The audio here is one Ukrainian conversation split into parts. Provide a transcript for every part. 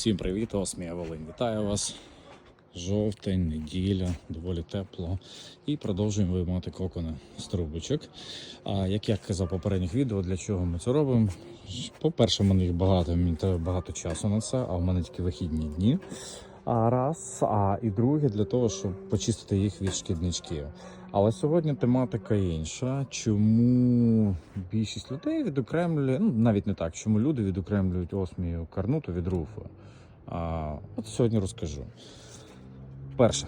Всім привіт, Осмія Волинь. Вітаю вас. Жовтень, неділя, доволі тепло. І продовжуємо виймати кокони з трубочок. А як я казав попередніх відео, для чого ми це робимо? По-перше, мене їх багато, мені треба багато часу на це, а в мене тільки вихідні дні. А раз, а і друге для того, щоб почистити їх від шкідничків. Але сьогодні тематика інша. Чому більшість людей відокремлює, ну навіть не так, чому люди відокремлюють осмію карнуту від руфу. А, от сьогодні розкажу. Перше,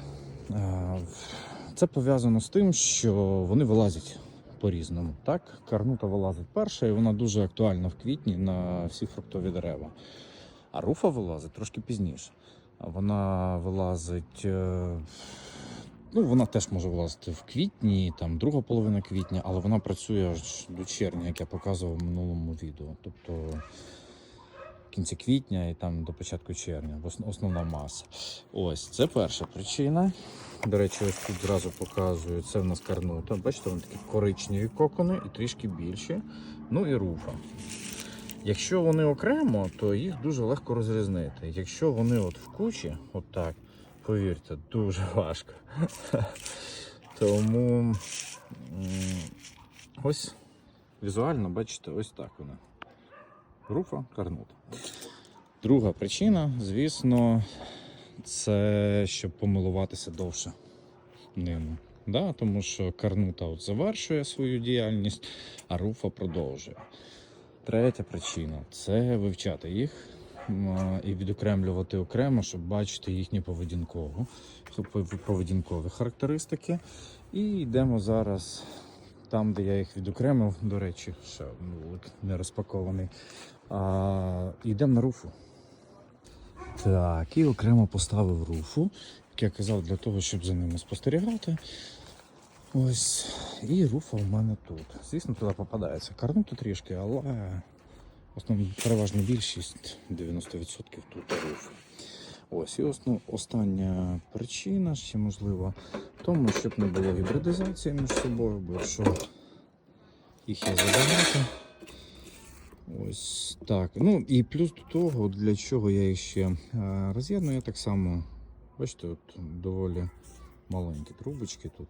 це пов'язано з тим, що вони вилазять по-різному. Так, карнута вилазить перша, і вона дуже актуальна в квітні на всі фруктові дерева. А руфа вилазить трошки пізніше. Вона вилазить. Ну, вона теж може вилазити в квітні, там друга половина квітня, але вона працює аж до червня, як я показував в минулому відео. Тобто кінці квітня і там до початку червня, ос- основна маса. Ось це перша причина. До речі, ось тут зразу показую. Це в нас карнута. Бачите, вони такі коричневі кокони і трішки більші. Ну і руфа. Якщо вони окремо, то їх дуже легко розрізнити. Якщо вони от в кучі, от так, повірте, дуже важко. Тому ось візуально, бачите, ось так вона. Руфа карнута. Друга причина, звісно, це щоб помилуватися довше ними. Да? Тому що карнута от завершує свою діяльність, а руфа продовжує. Третя причина це вивчати їх і відокремлювати окремо, щоб бачити їхні поведінкову, поведінкові характеристики. І йдемо зараз там, де я їх відокремив. До речі, ще не розпакований. Йдемо на руфу. Так, і окремо поставив руфу, як я казав, для того, щоб за ними спостерігати. Ось, і руфа в мене тут. Звісно, туди попадається карнута трішки, але основна переважна більшість 90% тут руфа. Ось, і основ, остання причина ще можливо тому, щоб не було гібридизації між собою, бо якщо їх є забагато. Ось так. Ну і плюс до того, для чого я їх ще е, роз'єдную, я так само, бачите, от доволі маленькі трубочки тут.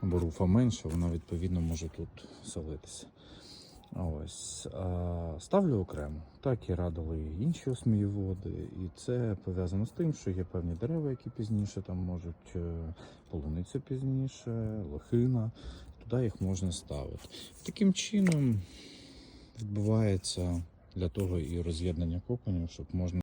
Або руфа менша, вона відповідно може тут селитися. Ось ставлю окремо. Так і радили і інші осмієводи. І це пов'язано з тим, що є певні дерева, які пізніше там можуть е, полуниця пізніше, лохина. Туди їх можна ставити. Таким чином відбувається для того і роз'єднання коконів, щоб можна.